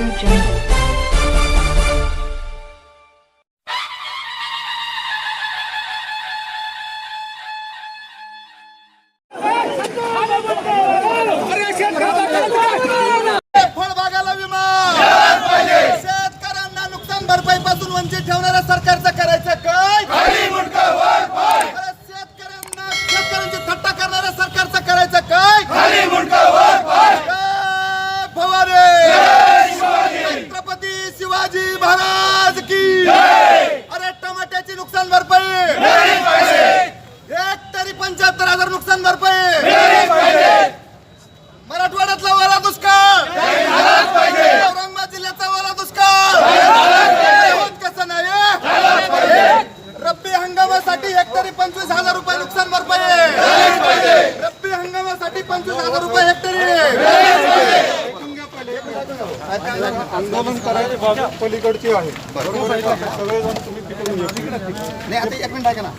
Audio Jungle. Maharaj की अरे टमाट्याची नुकसान भरपाई! एक तरी पंच्याहत्तर हजार नुकसान भरपाई! मराठवाड्यातला वाला दुष्काळ! औरंगाबाद जिल्ह्याचा वाला दुष्काळ! कसं नाही? रब्बी हंगामासाठी हेक्टरी पंचवीस हजार रुपये नुकसान भरपाई रब्बी हंगामासाठी पंचवीस हजार रुपये हेक्टरी आंदोलन करायची बाजू पलीकडची आहे. सगळेजण तुम्ही तिकडून नाही आता एक मिनिट ऐका ना.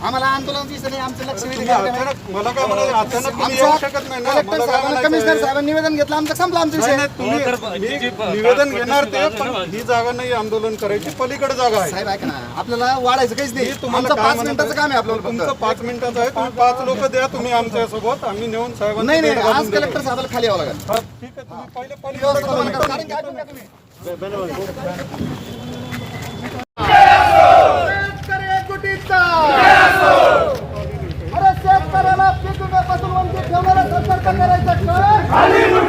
आम्हाला आंदोलन दिसत नाही आमचं लक्ष अचानक मला काय अचानक तुम्ही येऊ शकत नाही ना. कलेक्टर मला काय साहेबांना म्हणायचं कमिशनर आहे? साहेबांनी निवेदन घेतलं आमचं संपला आमचा नाही, विषय. नाही, तुम्ही मी निवेदन घेणार ते पण ही जागा नाही आंदोलन करायची. पलीकडे जागा आहे. साहेब ऐका ना. आपल्याला वाढायचं काहीच नाही. तुम्हाला आमचं काय पाच म्हणत मिनिटाचं काम आहे आपल्याला तुमचं फक्त. पाच मिनिटाचं आहे. तुम्ही पाच लोक द्या तुम्ही आमच्यासोबत आम्ही नेऊन साहेबांना नाही नाही भेट घालून आज देऊ. कलेक्टर साहेबाला खाली यावं लागेल. हा, ठीक आहे. तुम्ही पहिले पलीकडे करा. कारण की ऐकून घ्या. तुम्ही. शेतकरी एकजुटीचा. अरे शेतकऱ्याला विम्यापासून वंचित ठेवणाऱ्या सरकारचं करायचं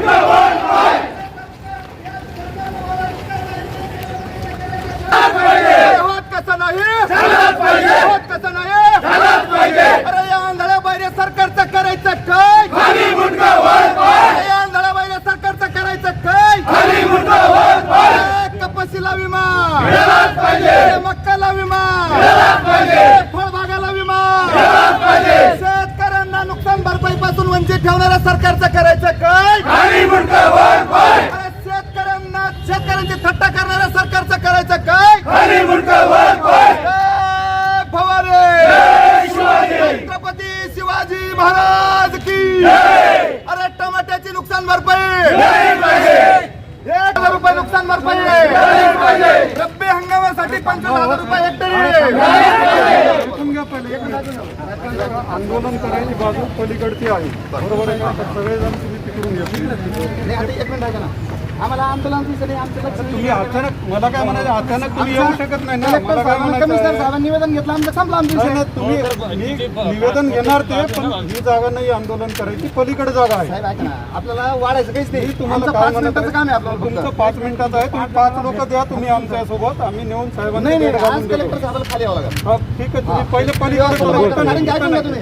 कसं नाही? कसं नाही? अरे या आंधळ्या बाहेर सरकारचं करायचं काय अरे या आंधळ्या बाहेर सरकारचं करायचं काय अरे कपाशीला विमा अरे मक्काला विमा अरे फळबागाला विमा शेतकऱ्यांना नुकसान भरपाई पासून वंचित ठेवणाऱ्या सरकारचं करायचं काय? अरे शेतकऱ्यांना शेतकऱ्यांची थट्टा करणाऱ्या सरकारचं करायचं काय? भवानी छत्रपती शिवाजी महाराज की. अरे टमाट्याची नुकसान भरपाई. एक हजार रुपये नुकसान भरपाई. रब्बी हंगामासाठी पंचवीस हजार रुपये हेक्टरी. आंदोलन करायची बाजू पलीकडची आहे. बरोबर आहे का? सगळेजण तुम्ही तिकडून ना. नाही, आम्हाला आंदोलन दिसत नाही आमचं लक्ष तुम्ही अचानक मला काय म्हणायचं अचानक तुम्ही येऊ शकत नाही ना? कलेक्टर मला काय म्हणायचं? साहेबांनी निवेदन घेतलं आमचं संपला नाही, नाही, तुम्ही मी निवेदन घेणार ते पण ही जागा नाही आंदोलन करायची पलीकडे जागा आहे. साहेब ऐका ना. आपल्याला वाढायचं काहीच मी नाही तुम्हाला आमचं काय पाच म्हणत मिनिटाचं काम आहे आपल्याला तुमचं फक्त. पाच मिनिटाचं आहे तुम्ही पाच लोक द्या तुम्ही आमच्यासोबत. आम्ही नेऊन साहेबांना नाही नाही भेट आज घालून देतो. कलेक्टर साहेबाला खाली यावं लागेल. हा, ठीक आहे तुम्ही पहिले पलीकडे कारण बोला. की ऐकून घ्या तुम्ही.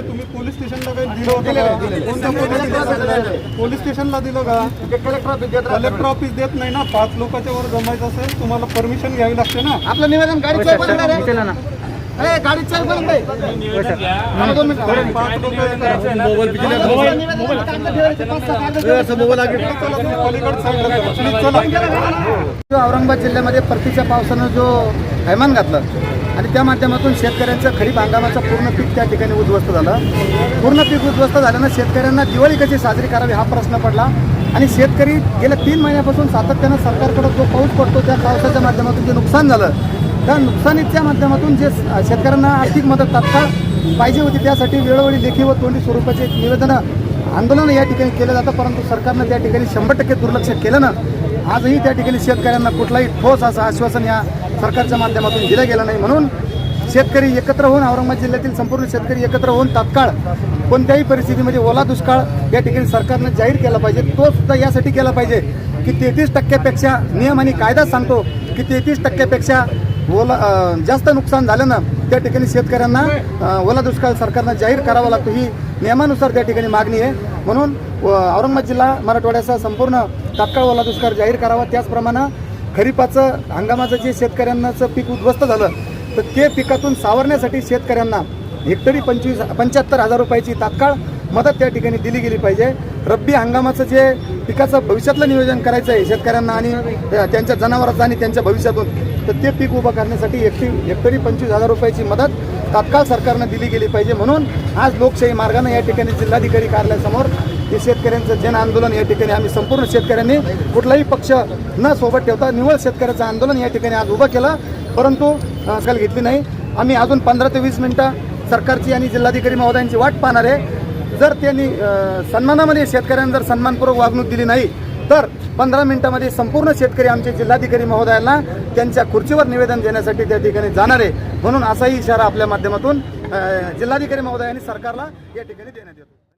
तुम्ही पोलीस स्टेशनला पोलीस स्टेशनला पोलीस स्टेशनला दिलं का? कलेक्टर ऑफिस देत नाही ना. पाच लोकांच्या वर जमायचं असेल तुम्हाला परमिशन घ्यावी लागते ना. आपलं निवेदन गाडी गाडी चालू औरंगाबाद जिल्ह्यामध्ये परतीच्या पावसानं जो थैमान घातलं आणि त्या माध्यमातून शेतकऱ्यांचं खरीप हंगामाचं पूर्ण पीक त्या ठिकाणी उद्ध्वस्त झालं. पूर्ण पीक उद्ध्वस्त झाल्यानं शेतकऱ्यांना दिवाळी कशी साजरी करावी हा प्रश्न पडला. आणि शेतकरी गेल्या तीन महिन्यापासून सातत्यानं सरकारकडे जो पाऊस पडतो त्या पावसाच्या माध्यमातून जे नुकसान झालं त्या नुकसानीच्या माध्यमातून जे शेतकऱ्यांना आर्थिक मदत तात्काळ पाहिजे होती त्यासाठी वेळोवेळी लेखी व तोंडी स्वरूपाचे निवेदनं आंदोलन या ठिकाणी केलं जातं. परंतु सरकारनं त्या ठिकाणी शंभर टक्के दुर्लक्ष केलं ना आजही त्या ठिकाणी शेतकऱ्यांना कुठलाही ठोस असं आश्वासन या सरकारच्या माध्यमातून दिलं गेलं नाही. म्हणून शेतकरी एकत्र होऊन औरंगाबाद जिल्ह्यातील संपूर्ण शेतकरी एकत्र होऊन तात्काळ कोणत्याही परिस्थितीमध्ये ओला दुष्काळ या ठिकाणी सरकारनं जाहीर केला पाहिजे. तो सुद्धा यासाठी केला पाहिजे की तेहतीस टक्क्यापेक्षा नियम आणि कायदा सांगतो की तेहतीस टक्क्यापेक्षा ओला जास्त नुकसान झालं ना त्या ठिकाणी शेतकऱ्यांना ओला दुष्काळ सरकारनं जाहीर करावा लागतो. ही नियमानुसार त्या ठिकाणी मागणी आहे. म्हणून व औरंगाबाद जिल्हा मराठवाड्याचा संपूर्ण तात्काळ ओला दुष्काळ जाहीर करावा. त्याचप्रमाणे खरीपाचं हंगामाचं जे शेतकऱ्यांनाचं पीक उद्ध्वस्त झालं तर ते पिकातून सावरण्यासाठी शेतकऱ्यांना हेक्टरी पंचवीस पंच्याहत्तर हजार रुपयाची तात्काळ मदत त्या ठिकाणी दिली गेली पाहिजे. रब्बी हंगामाचं जे पिकाचं भविष्यातलं नियोजन करायचं आहे शेतकऱ्यांना आणि त्यांच्या जनावरांचं आणि त्यांच्या भविष्यातून तर ते पीक उभं करण्यासाठी एकटी हेक्टरी पंचवीस हजार रुपयाची मदत तात्काळ सरकारनं दिली गेली पाहिजे. म्हणून आज लोकशाही मार्गानं या ठिकाणी जिल्हाधिकारी कार्यालयासमोर हे शेतकऱ्यांचं जन आंदोलन या ठिकाणी आम्ही संपूर्ण शेतकऱ्यांनी कुठलाही पक्ष न सोबत ठेवता निवळ शेतकऱ्याचं आंदोलन या ठिकाणी आज उभं केलं. परंतु आजकाल घेतली नाही. आम्ही अजून पंधरा ते वीस मिनटं सरकारची आणि जिल्हाधिकारी महोदयांची वाट पाहणार आहे. जर त्यांनी सन्मानामध्ये शेतकऱ्यांना जर सन्मानपूर्वक वागणूक दिली नाही तर पंधरा मिनिटामध्ये संपूर्ण शेतकरी आमचे जिल्हाधिकारी महोदयांना त्यांच्या खुर्चीवर निवेदन देण्यासाठी त्या ठिकाणी जाणार आहे. म्हणून असाही इशारा आपल्या माध्यमातून जिल्हाधिकारी महोदयांनी सरकारला या ठिकाणी देण्यात येतो.